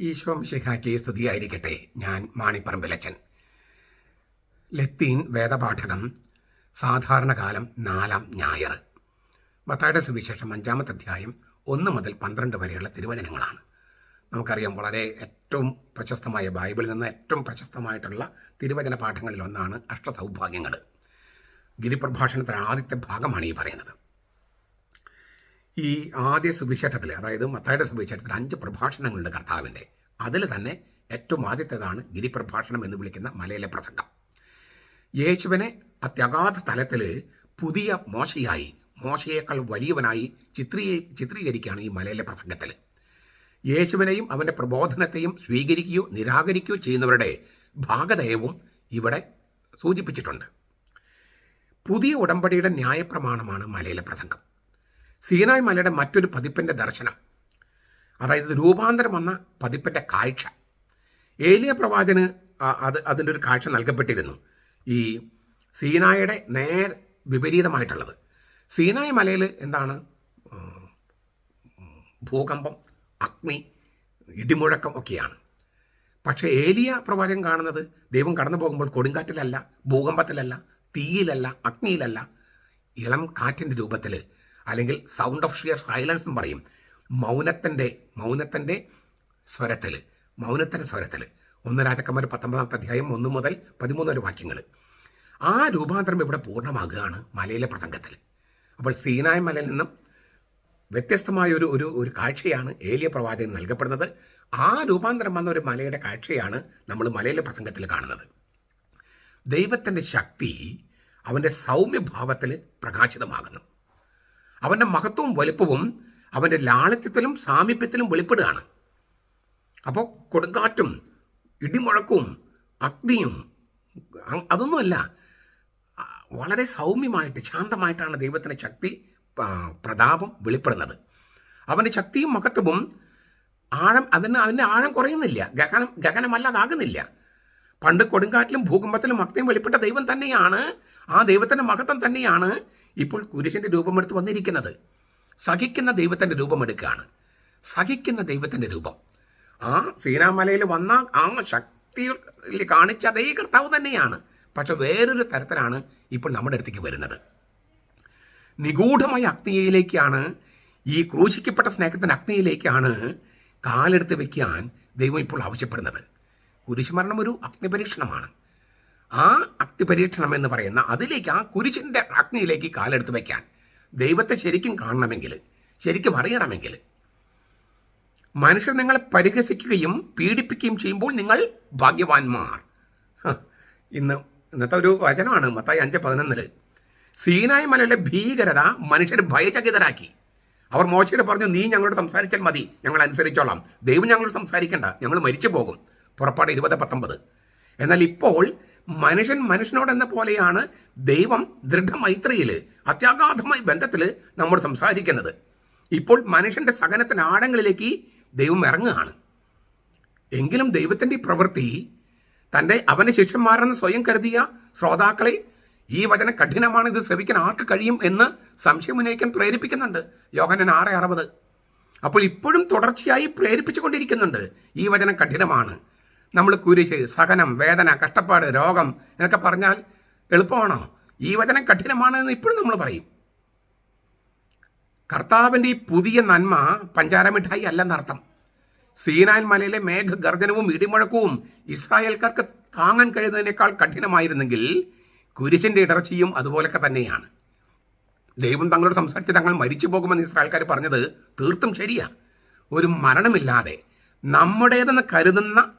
ഈശോ ശിഹാക്കി സ്തുതിയായിരിക്കട്ടെ. ഞാൻ മാണിപ്പറമ്പിലച്ചൻ. ലത്തീൻ വേദപാഠകം സാധാരണകാലം നാലാം ഞായർ. മത്തായുടെ സുവിശേഷം അഞ്ചാമത്തെ അധ്യായം ഒന്ന് മുതൽ പന്ത്രണ്ട് വരെയുള്ള തിരുവചനങ്ങളാണ്. നമുക്കറിയാം വളരെ ഏറ്റവും പ്രശസ്തമായ ബൈബിളിൽ നിന്ന് ഏറ്റവും പ്രശസ്തമായിട്ടുള്ള തിരുവചന പാഠങ്ങളിൽ ഒന്നാണ് അഷ്ടസൗഭാഗ്യങ്ങൾ. ഗിരിപ്രഭാഷണത്തിന്റെ ആദ്യത്തെ ഭാഗമാണ് ഈ പറയുന്നത്. ഈ ആദ്യ സുവിശേഷത്തിൽ അതായത് മത്തായുടെ സുവിശേഷത്തിൽ അഞ്ച് പ്രഭാഷണങ്ങളുണ്ട് കർത്താവിന്റെ. അതിൽ തന്നെ ഏറ്റവും ആദ്യത്തേതാണ് ഗിരിപ്രഭാഷണം എന്ന് വിളിക്കുന്ന മലയിലെ പ്രസംഗം. യേശുവിനെ അത്യഗാധ തലത്തിൽ പുതിയ മോശയായി മോശയേക്കാൾ വലിയവനായി ചിത്രീ ചിത്രീകരിക്കുകയാണ് ഈ മലയിലെ പ്രസംഗത്തിൽ യേശുവിനെയും അവന്റെ പ്രബോധനത്തെയും സ്വീകരിക്കുകയോ നിരാകരിക്കുകയോ ചെയ്യുന്നവരുടെ ഭാഗതയവും ഇവിടെ സൂചിപ്പിച്ചിട്ടുണ്ട്. പുതിയ ഉടമ്പടിയുടെ ന്യായപ്രമാണമാണ് മലയിലെ പ്രസംഗം. സീനായ് മലയുടെ മറ്റൊരു പതിപ്പിന്റെ ദർശനം. അതായത് രൂപാന്തരം വന്ന പതിപ്പിന്റെ കാഴ്ച. ഏലിയ പ്രവാചന് അത് അതിന്റെ ഒരു കാഴ്ച നൽകപ്പെട്ടിരുന്നു. ഈ സീനായുടെ നേർ വിപരീതമായിട്ടുള്ളത്. സീനായ് മലയിൽ എന്താണ്? ഭൂകമ്പം അഗ്നി ഇടിമുഴക്കം ഒക്കെയാണ്. പക്ഷേ ഏലിയ പ്രവാചകൻ കാണുന്നത് ദൈവം കടന്നു പോകുമ്പോൾ കൊടുങ്കാറ്റിലല്ല ഭൂകമ്പത്തിലല്ല തീയിലല്ല അഗ്നിയിലല്ല ഇളം കാറ്റിന്റെ രൂപത്തിൽ അല്ലെങ്കിൽ സൗണ്ട് ഓഫ് ഷിയർ സൈലൻസ് എന്ന് പറയും. മൗനത്തിന്റെ മൗനത്തിന്റെ സ്വരത്തിൽ മൗനത്തിന്റെ സ്വരത്തിൽ ഒന്ന് രാജക്കന്മാർ പത്തൊമ്പതാമത്തെ അധ്യായം ഒന്ന് മുതൽ പതിമൂന്ന് വരെ വാക്യങ്ങൾ ആ രൂപാന്തരം ഇവിടെ പൂർണമാകുകയാണ് മലയിലെ പ്രസംഗത്തിൽ അപ്പോൾ സീനായ മലയിൽ നിന്നും വ്യത്യസ്തമായ ഒരു ഒരു ഒരു കാഴ്ചയാണ് ഏലിയ പ്രവാചകൻ നൽകപ്പെടുന്നത്. ആ രൂപാന്തരം വന്ന ഒരു മലയുടെ കാഴ്ചയാണ് നമ്മൾ മലയിലെ പ്രസംഗത്തിൽ കാണുന്നത്. ദൈവത്തിന്റെ ശക്തി അവന്റെ സൗമ്യഭാവത്തിൽ പ്രകാശിതമാകുന്നു. അവന്റെ മഹത്വവും വലുപ്പവും അവന്റെ ലാളിത്യത്തിലും സാമീപ്യത്തിലും വെളിപ്പെടുകയാണ്. അപ്പോൾ കൊടുങ്കാറ്റും ഇടിമുഴക്കവും അഗ്നിയും അതൊന്നുമല്ല. വളരെ സൗമ്യമായിട്ട് ശാന്തമായിട്ടാണ് ദൈവത്തിന്റെ ശക്തി പ്രതാപം വെളിപ്പെടുന്നത്. അവന്റെ ശക്തിയും മഹത്വവും ആഴം അതിന് അതിന്റെ ആഴം കുറയുന്നില്ല. ഗഗനം ഗഗനമല്ലാതാകുന്നില്ല പണ്ട് കൊടുങ്കാറ്റിലും ഭൂകമ്പത്തിലും മക്തയും വെളിപ്പെട്ട ദൈവം തന്നെയാണ്. ആ ദൈവത്തിന്റെ മഹത്വം തന്നെയാണ് ഇപ്പോൾ കുരിശിന്റെ രൂപമെടുത്ത് വന്നിരിക്കുന്നത്. സഹിക്കുന്ന ദൈവത്തിന്റെ രൂപമെടുക്കുകയാണ്. സഹിക്കുന്ന ദൈവത്തിന്റെ രൂപം. ആ സീനാമലയിൽ വന്ന ആ ശക്തി കാണിച്ച അതേ കർത്താവ് തന്നെയാണ്. പക്ഷെ വേറൊരു തരത്തിലാണ് ഇപ്പോൾ നമ്മുടെ അടുത്തേക്ക് വരുന്നത്. നിഗൂഢമായ അഗ്നിയിലേക്കാണ് ഈ ക്രൂശിക്കപ്പെട്ട സ്നേഹത്തിന്റെ അഗ്നിയിലേക്കാണ് കാലെടുത്ത് വയ്ക്കാൻ ദൈവം ഇപ്പോൾ ആവശ്യപ്പെടുന്നത്. കുരിശുമരണം ഒരു അഗ്നിപരീക്ഷണമാണ്. ആ അഗ്നിപരീക്ഷണം എന്ന് പറയുന്ന അതിലേക്ക് ആ കുരിശിന്റെ അഗ്നിയിലേക്ക് കാലെടുത്ത് വയ്ക്കാൻ ദൈവത്തെ ശരിക്കും കാണണമെങ്കിൽ ശരിക്കും അറിയണമെങ്കിൽ മനുഷ്യർ നിങ്ങളെ പരിഹസിക്കുകയും പീഡിപ്പിക്കുകയും ചെയ്യുമ്പോൾ നിങ്ങൾ ഭാഗ്യവാന്മാർ. ഇന്ന് ഇന്നത്തെ ഒരു വചനമാണ് മത്തായി അഞ്ച് പതിനൊന്നിൽ. സീനായ് മലയുടെ ഭീകരത മനുഷ്യരെ ഭയചകിതരാക്കി. അവർ മോശയുടെ പറഞ്ഞു നീ ഞങ്ങളോട് സംസാരിച്ചാൽ മതി. ഞങ്ങൾ അനുസരിച്ചോളാം. ദൈവം ഞങ്ങളോട് സംസാരിക്കണ്ട. ഞങ്ങൾ മരിച്ചു പോകും പുറപ്പാട് ഇരുപത് പത്തൊമ്പത്. എന്നാൽ ഇപ്പോൾ മനുഷ്യൻ മനുഷ്യനോടെന്ന പോലെയാണ് ദൈവം ദൃഢമൈത്രിയിൽ അത്യാഘാതമായ ബന്ധത്തിൽ നമ്മൾ സംസാരിക്കുന്നത്. ഇപ്പോൾ മനുഷ്യന്റെ സഹനത്തിന് ആഴങ്ങളിലേക്ക് ദൈവം ഇറങ്ങുകയാണ്. എങ്കിലും ദൈവത്തിന്റെ പ്രവൃത്തി തന്റെ അവന്റെ ശിഷ്യന്മാരെന്ന് സ്വയം കരുതിയ ശ്രോതാക്കളെ ഈ വചനം കഠിനമാണ് ഇത് ശ്രവിക്കാൻ ആർക്ക് കഴിയും എന്ന് സംശയം ഉന്നയിക്കാൻ പ്രേരിപ്പിക്കുന്നുണ്ട്. യോഹനൻ ആറ് അറുപത്. അപ്പോൾ ഇപ്പോഴും തുടർച്ചയായി പ്രേരിപ്പിച്ചുകൊണ്ടിരിക്കുന്നുണ്ട്. ഈ വചനം കഠിനമാണ്. നമ്മൾ കുരിശ് സഹനം വേദന കഷ്ടപ്പാട് രോഗം എന്നൊക്കെ പറഞ്ഞാൽ എളുപ്പമാണോ? ഈ വചനം കഠിനമാണ് എന്ന് ഇപ്പോഴും നമ്മൾ പറയും. കർത്താവിന്റെ ഈ പുതിയ നന്മ പഞ്ചാര മിഠായി അല്ലെന്നർത്ഥം സീനാൻ മലയിലെ മേഘഗർജനവും ഇടിമുഴക്കവും ഇസ്രായേൽക്കാർക്ക് താങ്ങാൻ കഴിയുന്നതിനേക്കാൾ കഠിനമായിരുന്നെങ്കിൽ കുരിശിന്റെ ഇടർച്ചയും അതുപോലൊക്കെ തന്നെയാണ്. ദൈവം തങ്ങളോട് സംസാരിച്ച് തങ്ങൾ മരിച്ചു പോകുമെന്ന് ഇസ്രായേൽക്കാർ പറഞ്ഞത് തീർത്തും ശരിയാ. ഒരു മരണമില്ലാതെ നമ്മുടേതെന്ന് കരുതുന്ന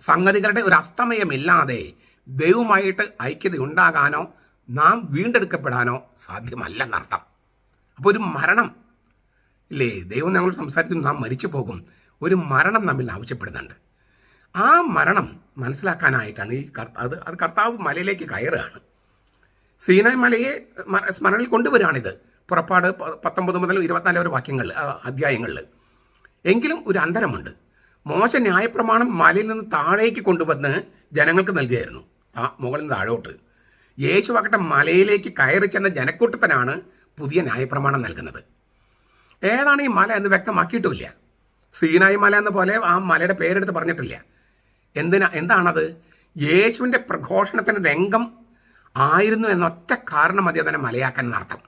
സംഗതികളുടെ ഒരു അസ്തമയമില്ലാതെ ദൈവമായിട്ട് ഐക്യത ഉണ്ടാകാനോ നാം വീണ്ടെടുക്കപ്പെടാനോ സാധ്യമല്ലെന്നർത്ഥം. അപ്പോൾ ഒരു മരണം ഇല്ലേ? ദൈവം ഞങ്ങൾ സംസാരിച്ചു നാം മരിച്ചു പോകും. ഒരു മരണം നമ്മിൽ ആവശ്യപ്പെടുന്നുണ്ട്. ആ മരണം മനസ്സിലാക്കാനായിട്ടാണ് ഈ കർത്ത അത് അത് കർത്താവ് മലയിലേക്ക് കയറുകയാണ്. സീനായ് മലയെ സ്മരണയിൽ കൊണ്ടുവരികയാണിത്. പുറപ്പാട് പത്തൊമ്പത് മുതൽ ഇരുപത്തിനാല് വരെ വാക്യങ്ങളിൽ അധ്യായങ്ങളിൽ. എങ്കിലും ഒരു അന്തരമുണ്ട്. മോശ ന്യായപ്രമാണം മലയിൽ നിന്ന് താഴേക്ക് കൊണ്ടുവന്ന് ജനങ്ങൾക്ക് നൽകുകയായിരുന്നു ആ മുകളിൽ നിന്ന് താഴോട്ട്. യേശു ആകട്ടെ മലയിലേക്ക് കയറി ചെന്ന ജനക്കൂട്ടത്തിനാണ് പുതിയ ന്യായപ്രമാണം നൽകുന്നത്. ഏതാണ് ഈ മല എന്ന് വ്യക്തമാക്കിയിട്ടുമില്ല. സീനായി മല എന്ന പോലെ ആ മലയുടെ പേരെടുത്ത് പറഞ്ഞിട്ടില്ല. എന്തിനാ എന്താണത്? യേശുവിന്റെ പ്രഘോഷണത്തിന് രംഗം ആയിരുന്നു എന്നൊറ്റ കാരണം മതി അതിനെ മലയാക്കാൻ എന്നർത്ഥം.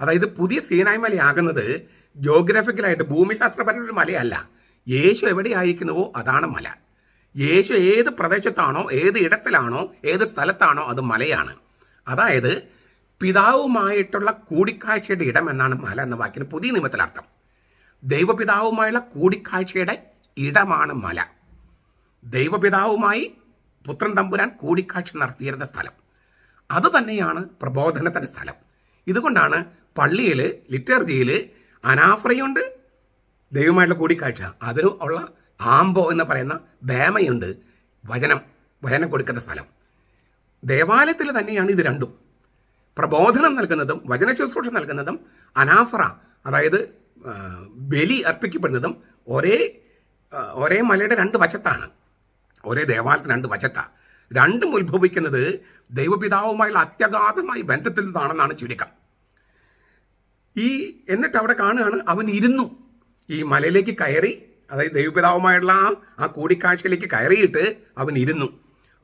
അതായത് പുതിയ സീനായി മലയാകുന്നത് ജോഗ്രഫിക്കലായിട്ട് ഭൂമിശാസ്ത്രപരമായ ഒരു മലയല്ല. യേശു എവിടെയായിരിക്കുന്നുവോ അതാണ് മല. യേശു ഏത് പ്രദേശത്താണോ ഏത് ഇടത്തിലാണോ ഏത് സ്ഥലത്താണോ അത് മലയാണ്. അതായത് പിതാവുമായിട്ടുള്ള കൂടിക്കാഴ്ചയുടെ ഇടം എന്നാണ് മല എന്ന വാക്കിന് പുതിയ നിയമത്തിലർത്ഥം. ദൈവപിതാവുമായുള്ള കൂടിക്കാഴ്ചയുടെ ഇടമാണ് മല. ദൈവപിതാവുമായി പുത്രൻ തമ്പുരാൻ കൂടിക്കാഴ്ച നടത്തിയിരുന്ന സ്ഥലം. അത് തന്നെയാണ് പ്രബോധനത്തിന്റെ സ്ഥലം. ഇതുകൊണ്ടാണ് പള്ളിയിൽ ലിറ്റർജിയിൽ അനാഫ്രയുണ്ട് ദൈവമായിട്ടുള്ള കൂടിക്കാഴ്ച. അതിന് ഉള്ള ആംബോ എന്ന് പറയുന്ന ദേമയുണ്ട്. വചനം വചനം കൊടുക്കുന്ന സ്ഥലം. ദേവാലയത്തിൽ തന്നെയാണ് ഇത് രണ്ടും. പ്രബോധനം നൽകുന്നതും വചന ശുശ്രൂഷ നൽകുന്നതും അനാഫറ അതായത് ബലി അർപ്പിക്കപ്പെടുന്നതും ഒരേ ഒരേ മലയുടെ രണ്ട് വശത്താണ്. ഒരേ ദേവാലയത്തിന് രണ്ട് വശത്താണ് രണ്ടും ഉത്ഭവിക്കുന്നത് ദൈവപിതാവുമായുള്ള അത്യഗാധമായ ബന്ധത്തിൽ നിന്നാണെന്നാണ് ചുരുക്കം. ഈ എന്നിട്ട് അവിടെ കാണുകയാണ് അവൻ ഇരുന്നു. ഈ മലയിലേക്ക് കയറി അതായത് ദൈവപിതാവുമായുള്ള ആ ആ കൂടിക്കാഴ്ചയിലേക്ക് കയറിയിട്ട് അവൻ ഇരുന്നു.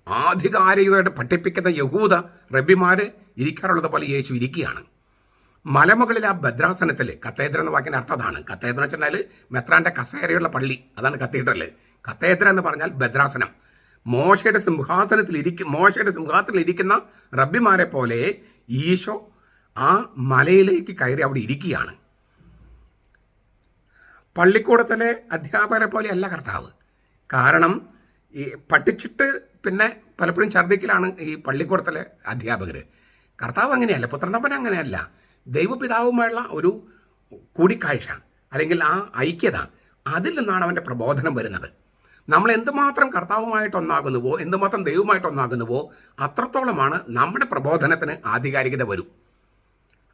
ആധികാരികമായിട്ട് പഠിപ്പിക്കുന്ന യഹൂദ റബ്ബിമാർ ഇരിക്കാറുള്ളത് പോലെ യേശു ഇരിക്കുകയാണ്. മലമുകളിൽ ആ ഭദ്രാസനത്തിൽ കത്തേദ്ര എന്ന വാക്കിന്റെ അർത്ഥം അതാണ്. കത്തേദ്ര എന്ന് വെച്ചാൽ മെത്രാന്റെ കസേരയുള്ള പള്ളി. അതാണ് കത്തീഡ്രൽ. കത്തേദ്ര എന്ന് പറഞ്ഞാൽ ഭദ്രാസനം. മോശയുടെ സിംഹാസനത്തിൽ ഇരിക്കും മോശയുടെ സിംഹാസനത്തിൽ ഇരിക്കുന്ന റബ്ബിമാരെ പോലെ ഈശോ ആ മലയിലേക്ക് കയറി അവിടെ ഇരിക്കുകയാണ്. പള്ളിക്കൂടത്തിലെ അധ്യാപകരെ പോലെയല്ല കർത്താവ്. കാരണം ഈ പഠിച്ചിട്ട് പിന്നെ പലപ്പോഴും ഛർദ്ദിക്കലാണ് ഈ പള്ളിക്കൂടത്തിലെ അധ്യാപകർ കർത്താവ് അങ്ങനെയല്ല പുത്രനപ്പൻ അങ്ങനെയല്ല. ദൈവപിതാവുമായുള്ള ഒരു കൂടിക്കാഴ്ച അല്ലെങ്കിൽ ആ ഐക്യത അതിൽ നിന്നാണ് അവന്റെ പ്രബോധനം വരുന്നത്. നമ്മൾ എന്തുമാത്രം കർത്താവുമായിട്ട് ഒന്നാകുന്നുവോ എന്തുമാത്രം ദൈവമായിട്ട് ഒന്നാകുന്നുവോ അത്രത്തോളമാണ് നമ്മുടെ പ്രബോധനത്തിന് ആധികാരികത വരും.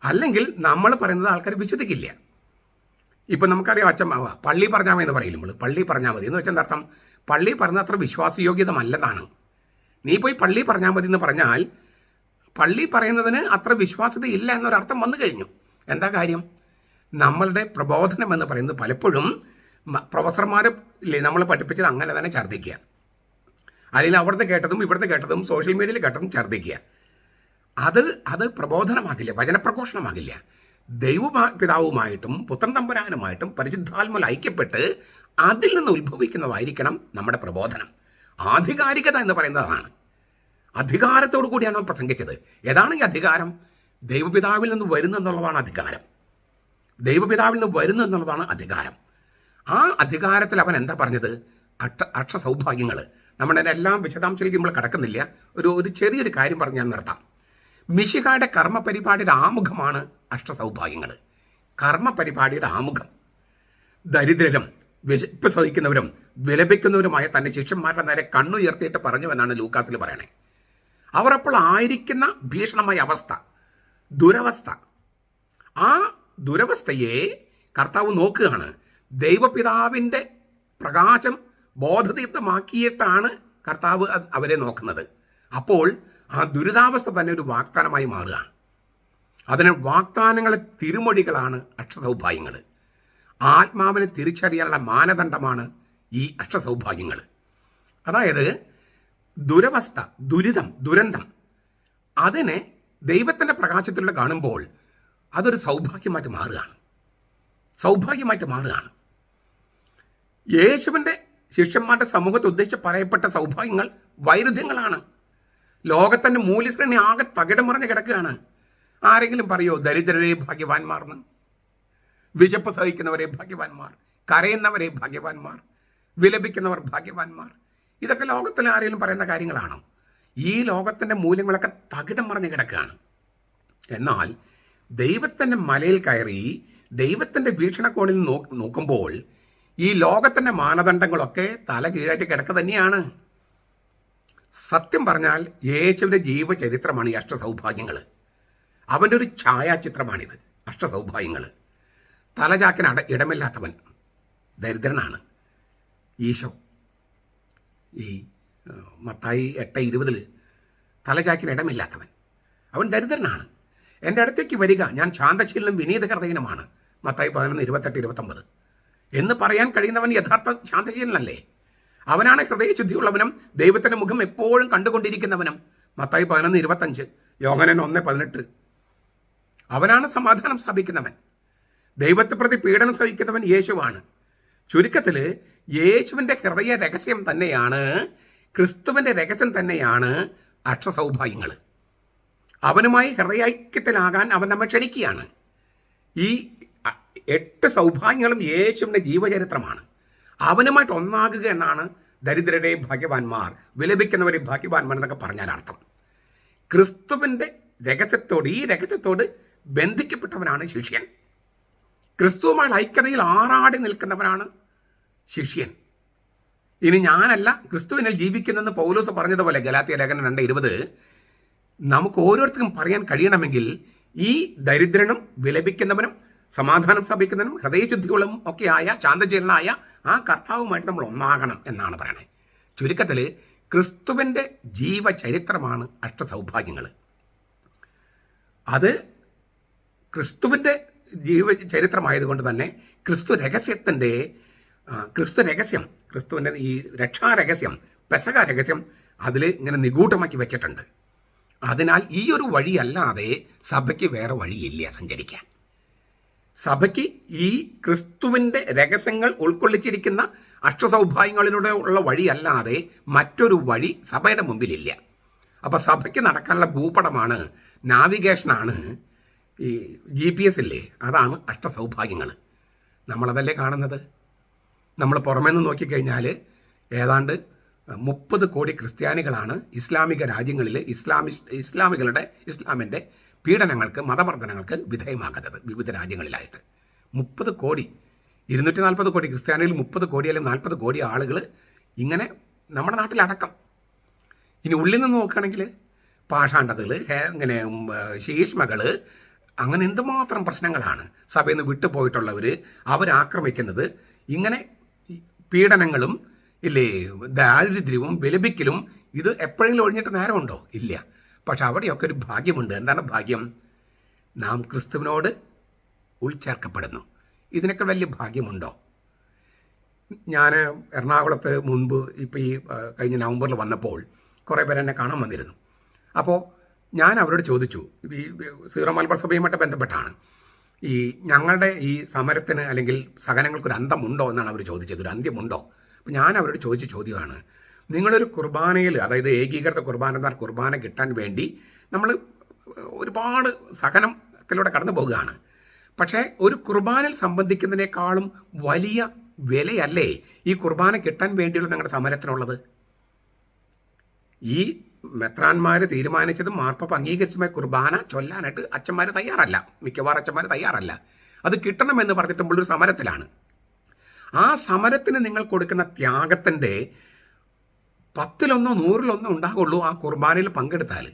അല്ലെങ്കിൽ നമ്മൾ പറയുന്നത് ആൾക്കാർ വിശ്വസിക്കില്ല. ഇപ്പം നമുക്കറിയാം അച്ഛൻ പള്ളി പറഞ്ഞാൽ മതി എന്ന് പറയില്ല നമ്മൾ പള്ളി പറഞ്ഞാൽ മതി. എന്ന് വെച്ചാൽ എന്താർത്ഥം? പള്ളി പറഞ്ഞ അത്ര വിശ്വാസയോഗ്യതമല്ലെന്നാണ്. നീ പോയി പള്ളി പറഞ്ഞാൽ മതി എന്ന് പറഞ്ഞാൽ പള്ളി പറയുന്നതിന് അത്ര വിശ്വാസ്യത ഇല്ല എന്നൊരർത്ഥം വന്നു കഴിഞ്ഞു. എന്താ കാര്യം? നമ്മളുടെ പ്രബോധനം എന്ന് പറയുന്നത് പലപ്പോഴും പ്രൊഫസർമാർ നമ്മളെ പഠിപ്പിച്ചത് അങ്ങനെ തന്നെ ഛർദ്ദിക്കുക. അല്ലെങ്കിൽ അവിടുത്തെ കേട്ടതും ഇവിടുത്തെ കേട്ടതും സോഷ്യൽ മീഡിയയിൽ കേട്ടതും ഛർദ്ദിക്കുക. അത് അത് പ്രബോധനമാകില്ല വചനപ്രഘോഷണമാകില്ല. ദൈവ പിതാവുമായിട്ടും പുത്രൻ തമ്പുരാനുമായിട്ടും പരിശുദ്ധാത്മൽ ഐക്യപ്പെട്ട് അതിൽ നിന്ന് ഉത്ഭവിക്കുന്നതായിരിക്കണം നമ്മുടെ പ്രബോധനം. ആധികാരികത എന്ന് പറയുന്നതാണ്. അധികാരത്തോടു കൂടിയാണ് പ്രസംഗിച്ചത്. ഏതാണ് ഈ അധികാരം? ദൈവപിതാവിൽ നിന്ന് വരുന്നു എന്നുള്ളതാണ് അധികാരം. ദൈവപിതാവിൽ നിന്ന് വരുന്നു എന്നുള്ളതാണ് അധികാരം. ആ അധികാരത്തിൽ അവൻ എന്താ പറഞ്ഞത്? അക്ഷ അക്ഷ സൗഭാഗ്യങ്ങൾ നമ്മുടെ എല്ലാം വിശദാംശത്തിലേക്ക് നമ്മൾ കടക്കുന്നില്ല. ഒരു ഒരു ചെറിയൊരു കാര്യം പറഞ്ഞ് ഞാൻ നിർത്താം. മിശികായുടെ കർമ്മ പരിപാടിയുടെ ആമുഖമാണ് അഷ്ടസൗഭാഗ്യങ്ങൾ കർമ്മ പരിപാടിയുടെ ആമുഖം. ദരിദ്രരും വിശപ്പ് സഹിക്കുന്നവരും വിലപിക്കുന്നവരുമായ തന്റെ ശിഷ്യന്മാരുടെ നേരെ കണ്ണുയർത്തിയിട്ട് പറഞ്ഞുവെന്നാണ് ലൂക്കാസിൽ പറയണേ. അവർ അപ്പോൾ ആയിരിക്കുന്ന ഭീഷണമായ അവസ്ഥ ദുരവസ്ഥ. ആ ദുരവസ്ഥയെ കർത്താവ് നോക്കുകയാണ്. ദൈവപിതാവിന്റെ പ്രകാശം ബോധദീപ്തമാക്കിയിട്ടാണ് കർത്താവ് അവരെ നോക്കുന്നത്. അപ്പോൾ ആ ദുരിതാവസ്ഥ തന്നെ ഒരു വാഗ്ദാനമായി മാറുകയാണ്. അതിന് വാഗ്ദാനങ്ങളെ തിരുമൊഴികളാണ് അക്ഷസൗഭാഗ്യങ്ങൾ ആത്മാവിനെ തിരിച്ചറിയാനുള്ള മാനദണ്ഡമാണ് ഈ അക്ഷസൗഭാഗ്യങ്ങൾ അതായത് ദുരവസ്ഥ ദുരിതം ദുരന്തം അതിനെ ദൈവത്തിന്റെ പ്രകാശത്തിലൂടെ കാണുമ്പോൾ അതൊരു സൗഭാഗ്യമായിട്ട് മാറുകയാണ്. സൗഭാഗ്യമായിട്ട് മാറുകയാണ്. യേശുവിന്റെ ശിഷ്യന്മാരുടെ സമൂഹത്തെ ഉദ്ദേശിച്ച് പറയപ്പെട്ട സൗഭാഗ്യങ്ങൾ വൈരുദ്ധ്യങ്ങളാണ്. ലോകത്തിന്റെ മൂല്യശ്രേണി ആകെ തകിടം മറിഞ്ഞ് കിടക്കുകയാണ്. ആരെങ്കിലും പറയോ ദരിദ്രരെ ഭാഗ്യവാന്മാർന്ന്? വിശപ്പ് സഹിക്കുന്നവരെ ഭാഗ്യവാന്മാർ കരയുന്നവരെ ഭാഗ്യവാന്മാർ വിലപിക്കുന്നവർ ഭാഗ്യവാന്മാർ. ഇതൊക്കെ ലോകത്തിൽ ആരെങ്കിലും പറയുന്ന കാര്യങ്ങളാണോ? ഈ ലോകത്തിന്റെ മൂല്യങ്ങളൊക്കെ തകിടം മറിഞ്ഞ് കിടക്കുകയാണ്. എന്നാൽ ദൈവത്തിന്റെ മലയിൽ കയറി ദൈവത്തിന്റെ വീക്ഷണകോണിൽ നോക്കുമ്പോൾ ഈ ലോകത്തിന്റെ മാനദണ്ഡങ്ങളൊക്കെ തല കീഴായിട്ട് കിടക്ക തന്നെയാണ്. സത്യം പറഞ്ഞാൽ യേശുവിന്റെ ജീവചരിത്രമാണ് ഈ അഷ്ടസൗഭാഗ്യങ്ങൾ അവന്റെ ഒരു ഛായാചിത്രമാണിത് അഷ്ടസൗഭാഗ്യങ്ങൾ തലചാക്കിന് അട ഇടമില്ലാത്തവൻ ദരിദ്രനാണ്. ഈശോ ഈ മത്തായി എട്ട് ഇരുപതിൽ തലചാക്കിന് ഇടമില്ലാത്തവൻ. അവൻ ദരിദ്രനാണ്. എന്റെ അടുത്തേക്ക് വരിക ഞാൻ ശാന്തശീലനും വിനീതഹൃദയനുമാണ്. മത്തായി പതിനൊന്ന് ഇരുപത്തെട്ട് ഇരുപത്തൊമ്പത്. എന്ന് പറയാൻ കഴിയുന്നവൻ യഥാർത്ഥ ശാന്തശീലനല്ലേ? അവനാണ് ഹൃദയശുദ്ധിയുള്ളവനും ദൈവത്തിന്റെ മുഖം എപ്പോഴും കണ്ടുകൊണ്ടിരിക്കുന്നവനും. മത്തായി പതിനൊന്ന് ഇരുപത്തഞ്ച്. യോഹനൻ ഒന്ന് പതിനെട്ട്. അവനാണ് സമാധാനം സ്ഥാപിക്കുന്നവൻ. ദൈവത്തെ പ്രതി പീഡനം സഹിക്കുന്നവൻ യേശുവാണ്. ചുരുക്കത്തിൽ യേശുവിന്റെ ഹൃദയ രഹസ്യം തന്നെയാണ് ക്രിസ്തുവിന്റെ രഹസ്യം തന്നെയാണ് അക്ഷസൗഭാഗ്യങ്ങൾ അവനുമായി ഹൃദയൈക്യത്തിലാകാൻ അവൻ നമ്മെ ക്ഷണിക്കുകയാണ്. ഈ എട്ട് സൗഭാഗ്യങ്ങളും യേശുവിന്റെ ജീവചരിത്രമാണ്. അവനുമായിട്ട് ഒന്നാകുക എന്നാണ് ദരിദ്രരെ ഭാഗ്യവാന്മാർ വിലപിക്കുന്നവരെ ഭാഗ്യവാന്മാർ എന്നൊക്കെ പറഞ്ഞാൽ അർത്ഥം. ക്രിസ്തുവിന്റെ രഹസ്യത്തോട് ഈ രഹസ്യത്തോട് ബന്ധിക്കപ്പെട്ടവനാണ് ശിഷ്യൻ. ക്രിസ്തുവുമായി ഐക്യതയിൽ ആറാടി നിൽക്കുന്നവനാണ് ശിഷ്യൻ. ഇനി ഞാനല്ല ക്രിസ്തുവിനിൽ ജീവിക്കുന്നെന്ന് പൗലോസ് പറഞ്ഞതുപോലെ ഗലാത്തിയ ലേഖനം രണ്ട് ഇരുപത് നമുക്ക് ഓരോരുത്തർക്കും പറയാൻ കഴിയണമെങ്കിൽ ഈ ദരിദ്രനും വിലപിക്കുന്നവനും സമാധാനം സ്ഥാപിക്കുന്നതിനും ഹൃദയശുദ്ധികളും ഒക്കെയായ ശാന്തചേലനായ ആ കർത്താവുമായിട്ട് നമ്മൾ ഒന്നാകണം എന്നാണ് പറയുന്നത് ചുരുക്കത്തിൽ ക്രിസ്തുവിന്റെ ജീവചരിത്രമാണ് അഷ്ടസൗഭാഗ്യങ്ങൾ അത് ക്രിസ്തുവിന്റെ ജീവ ചരിത്രമായതുകൊണ്ട് തന്നെ ക്രിസ്തു രഹസ്യത്തിന്റെ ക്രിസ്തു രഹസ്യം ക്രിസ്തുവിന്റെ ഈ രക്ഷാരഹസ്യം പെസക രഹസ്യം അതിൽ ഇങ്ങനെ നിഗൂഢമാക്കി വെച്ചിട്ടുണ്ട്. അതിനാൽ ഈ ഒരു വഴിയല്ലാതെ സഭയ്ക്ക് വേറെ വഴിയില്ല സഞ്ചരിക്കാൻ. സഭയ്ക്ക് ഈ ക്രിസ്തുവിന്റെ രഹസ്യങ്ങൾ ഉൾക്കൊള്ളിച്ചിരിക്കുന്ന അഷ്ടസൗഭാഗ്യങ്ങളിലൂടെ ഉള്ള വഴിയല്ലാതെ മറ്റൊരു വഴി സഭയുടെ മുമ്പിലില്ല. അപ്പോൾ സഭയ്ക്ക് നടക്കാനുള്ള ഭൂപടമാണ് നാവിഗേഷനാണ് ഈ ജി പി എസ് ഇല്ലേ? അതാണ് അഷ്ടസൗഭാഗ്യങ്ങൾ. നമ്മളതല്ലേ കാണുന്നത്? നമ്മൾ പുറമേ നിന്ന് നോക്കിക്കഴിഞ്ഞാൽ ഏതാണ്ട് മുപ്പത് കോടി ക്രിസ്ത്യാനികളാണ് ഇസ്ലാമിക രാജ്യങ്ങളിൽ ഇസ്ലാമി ഇസ്ലാമികളുടെ ഇസ്ലാമിന്റെ പീഡനങ്ങൾക്ക് മതമർദ്ദനങ്ങൾക്ക് വിധേയമാകുന്നത് വിവിധ രാജ്യങ്ങളിലായിട്ട്. മുപ്പത് കോടി ഇരുന്നൂറ്റി നാൽപ്പത് കോടി ക്രിസ്ത്യാനിയിൽ മുപ്പത് കോടി അല്ലെങ്കിൽ നാൽപ്പത് കോടി ആളുകൾ ഇങ്ങനെ നമ്മുടെ നാട്ടിലടക്കം. ഇനി ഉള്ളിൽ നിന്ന് നോക്കുകയാണെങ്കിൽ പാഷാണ്ടതകൾ ഇങ്ങനെ ശീഷ്മകൾ അങ്ങനെ എന്തുമാത്രം പ്രശ്നങ്ങളാണ് സഭയിൽ നിന്ന് വിട്ടുപോയിട്ടുള്ളവർ അവരാക്രമിക്കുന്നത്. ഇങ്ങനെ പീഡനങ്ങളും ഇല്ലേ ദാരിദ്ര്യവും വിലപിക്കലും ഇത് എപ്പോഴെങ്കിലും ഒഴിഞ്ഞിട്ട് നേരമുണ്ടോ? ഇല്ല. പക്ഷെ അവിടെയൊക്കെ ഒരു ഭാഗ്യമുണ്ട്. എന്താണ് ഭാഗ്യം? നാം ക്രിസ്തുവിനോട് ഉൾച്ചേർക്കപ്പെടുന്നു. ഇതിനൊക്കെ വലിയ ഭാഗ്യമുണ്ടോ? ഞാൻ എറണാകുളത്ത് മുൻപ് ഇപ്പോൾ ഈ കഴിഞ്ഞ നവംബറിൽ വന്നപ്പോൾ കുറേ പേര് എന്നെ കാണാൻ വന്നിരുന്നു. അപ്പോൾ ഞാൻ അവരോട് ചോദിച്ചു ഈ സീറോ മലബാർ സഭയുമായിട്ട് ബന്ധപ്പെട്ടാണ്. ഈ ഞങ്ങളുടെ ഈ സമരത്തിന് അല്ലെങ്കിൽ സഹനങ്ങൾക്കൊരു അന്തമുണ്ടോ എന്നാണ് അവർ ചോദിച്ചത്. ഒരു അന്ത്യമുണ്ടോ? അപ്പോൾ ഞാൻ അവരോട് ചോദിച്ച ചോദ്യമാണ് നിങ്ങളൊരു കുർബാനയിൽ അതായത് ഏകീകൃത കുർബാന എന്നാൽ കുർബാന കിട്ടാൻ വേണ്ടി നമ്മൾ ഒരുപാട് സഹനത്തിലൂടെ കടന്നു പോകുകയാണ്. പക്ഷേ ഒരു കുർബാനയിൽ സംബന്ധിക്കുന്നതിനേക്കാളും വലിയ വിലയല്ലേ ഈ കുർബാന കിട്ടാൻ വേണ്ടിയുള്ള നിങ്ങളുടെ സമരത്തിനുള്ളത്? ഈ മെത്രാന്മാർ തീരുമാനിച്ചതും മാർപ്പപ്പ് അംഗീകരിച്ചതുമായ കുർബാന ചൊല്ലാനായിട്ട് അച്ഛന്മാർ തയ്യാറല്ല. മിക്കവാറും അച്ഛന്മാർ തയ്യാറല്ല. അത് കിട്ടണമെന്ന് പറഞ്ഞിട്ടുള്ളൊരു സമരത്തിലാണ്. ആ സമരത്തിന് നിങ്ങൾ കൊടുക്കുന്ന ത്യാഗത്തിന്റെ പത്തിലൊന്നോ നൂറിലൊന്നോ ഉണ്ടാകുള്ളൂ ആ കുർബാനയിൽ പങ്കെടുത്താൽ.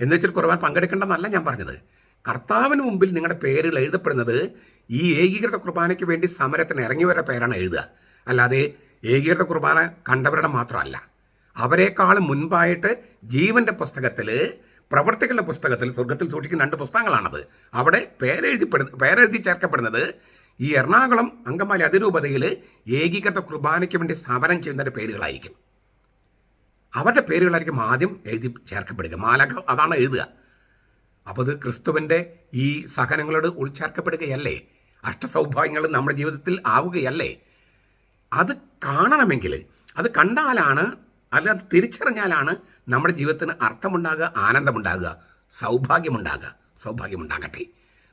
എന്ന് വെച്ചാൽ കുർബാന പങ്കെടുക്കേണ്ടെന്നല്ല ഞാൻ പറഞ്ഞത്. കർത്താവിന് മുമ്പിൽ നിങ്ങളുടെ പേരുകൾ എഴുതപ്പെടുന്നത് ഈ ഏകീകൃത കുർബാനയ്ക്ക് വേണ്ടി സമരത്തിന് ഇറങ്ങിയവരുടെ പേരാണ് എഴുതുക. അല്ലാതെ ഏകീകൃത കുർബാന കണ്ടവരുടെ മാത്രമല്ല. അവരെക്കാളും മുൻപായിട്ട് ജീവന്റെ പുസ്തകത്തിൽ പ്രവർത്തികളുടെ പുസ്തകത്തിൽ സ്വർഗത്തിൽ സൂക്ഷിക്കുന്ന രണ്ട് പുസ്തകങ്ങളാണത്. അവിടെ പേരെഴുതിപ്പെടുന്ന പേരെഴുതി ചേർക്കപ്പെടുന്നത് ഈ എറണാകുളം അങ്കമാലി അതിരൂപതയിൽ ഏകീകൃത കുർബാനയ്ക്ക് വേണ്ടി സമരം ചെയ്യുന്നതിന്റെ പേരുകളായിരിക്കും. അവരുടെ പേരുകളായിരിക്കും ആദ്യം എഴുതി ചേർക്കപ്പെടുക. മാലക അതാണ് എഴുതുക. അപ്പോൾ ഇത് ക്രിസ്തുവിന്റെ ഈ സഹനങ്ങളോട് ഉൾച്ചേർക്കപ്പെടുകയല്ലേ? അഷ്ടസൗഭാഗ്യങ്ങൾ നമ്മുടെ ജീവിതത്തിൽ ആവുകയല്ലേ? അത് കാണണമെങ്കിൽ അത് കണ്ടാലാണ് അല്ല അത് തിരിച്ചറിഞ്ഞാലാണ് നമ്മുടെ ജീവിതത്തിന് അർത്ഥമുണ്ടാകുക ആനന്ദമുണ്ടാകുക സൗഭാഗ്യമുണ്ടാകുക സൗഭാഗ്യമുണ്ടാകട്ടെ.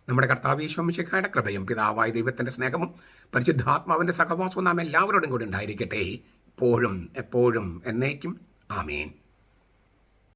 നമ്മുടെ കർത്താവ് ഈശോമിശിഖയുടെ കൃപയും പിതാവായ ദൈവത്തിന്റെ സ്നേഹവും പരിശുദ്ധാത്മാവിന്റെ സഹവാസവും നാം എല്ലാവരോടും കൂടി ഉണ്ടായിരിക്കട്ടെ. എപ്പോഴും എപ്പോഴും എന്നേക്കും Amen.